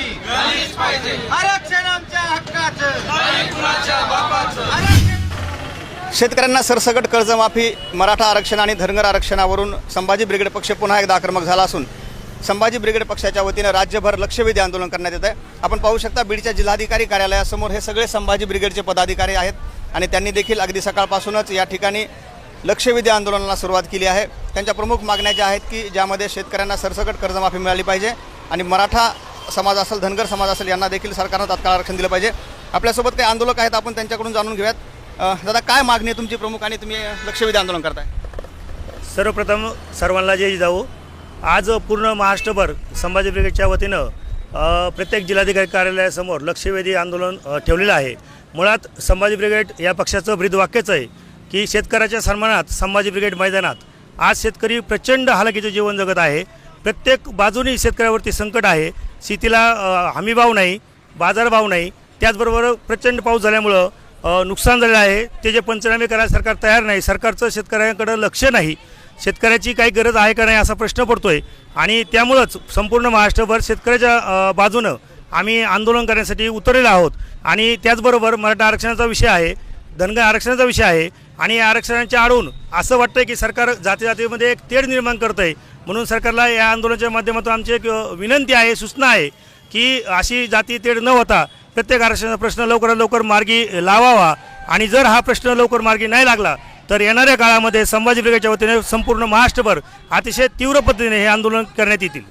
माफी आरक्षण आमच्या हक्काचं. शेतकऱ्यांना सरसकट कर्जमाफी मराठा आरक्षण आणि धनगर आरक्षणावरून संभाजी ब्रिगेड पक्ष पुन्हा एकदा आक्रमक झाला असून संभाजी ब्रिगेड पक्षाच्या वतीनं राज्यभर लक्षवेधी आंदोलन करण्यात येत आहे आपण पाहू शकता बीडच्या जिल्हाधिकारी कार्यालयासमोर हे सगळे संभाजी ब्रिगेडचे पदाधिकारी आहेत आणि त्यांनी देखील अगदी सकाळपासूनच या ठिकाणी लक्षवेधी आंदोलनाला सुरुवात केली आहे. त्यांच्या प्रमुख मागण्या ज्या आहेत की ज्यामध्ये शेतकऱ्यांना सरसकट कर्जमाफी मिळाली पाहिजे आणि मराठा समाज असेल धनगर समाज असेल यांना देखील सरकारनं तात्काळ आरक्षण दिलं पाहिजे. आपल्यासोबत काही आंदोलक आहेत आपण त्यांच्याकडून जाणून घेऊयात. दादा काय मागणी आहे तुमची प्रमुख आणि तुम्ही लक्षवेधी आंदोलन करताय? सर्वप्रथम सर्वांना जय जाऊ आज पूर्ण महाराष्ट्रभर संभाजी ब्रिगेडच्या वतीनं प्रत्येक जिल्हाधिकारी कार्यालयासमोर लक्षवेधी आंदोलन ठेवलेलं आहे. मुळात संभाजी ब्रिगेड या पक्षाचं ब्रीदवाक्यच आहे की शेतकऱ्याच्या सन्मानात संभाजी ब्रिगेड मैदानात आज शेतकरी प्रचंड हालाकीचं जीवन जगत आहे. प्रत्येक बाजूनी शेतकऱ्यावरती संकट आहे. शेतीला हमीभाव नाही बाजारभाव नाही. त्याचबरोबर प्रचंड पाऊस झाल्यामुळं नुकसान झालेलं आहे. ते जे पंचनामे करायला सरकार तयार नाही सरकारचं शेतकऱ्यांकडं लक्ष नाही. शेतकऱ्याची काही गरज आहे का नाही असा प्रश्न पडतो आहे आणि त्यामुळंच संपूर्ण महाराष्ट्रभर शेतकऱ्याच्या बाजूनं आम्ही आंदोलन करण्यासाठी उतरलेलो आहोत. आणि त्याचबरोबर मराठा आरक्षणाचा विषय आहे. धनगर आरक्षणाचा विषय आहे आणि या आरक्षणाच्या आडून असं वाटतंय की सरकार जाती जातीमध्ये एक तेढ निर्माण करत आहे म्हणून सरकारला या आंदोलनाच्या माध्यमातून आमची एक विनंती आहे सूचना आहे की अशी जाती तेढ न होता प्रत्येक आरक्षणाचा प्रश्न लवकरात लवकर मार्गी लावावा. आणि जर हा प्रश्न लवकर मार्गी नाही लागला तर येणाऱ्या काळामध्ये संभाजी ब्रिगेडच्या वतीने संपूर्ण महाराष्ट्रभर अतिशय तीव्र पद्धतीने हे आंदोलन करण्यात येतील.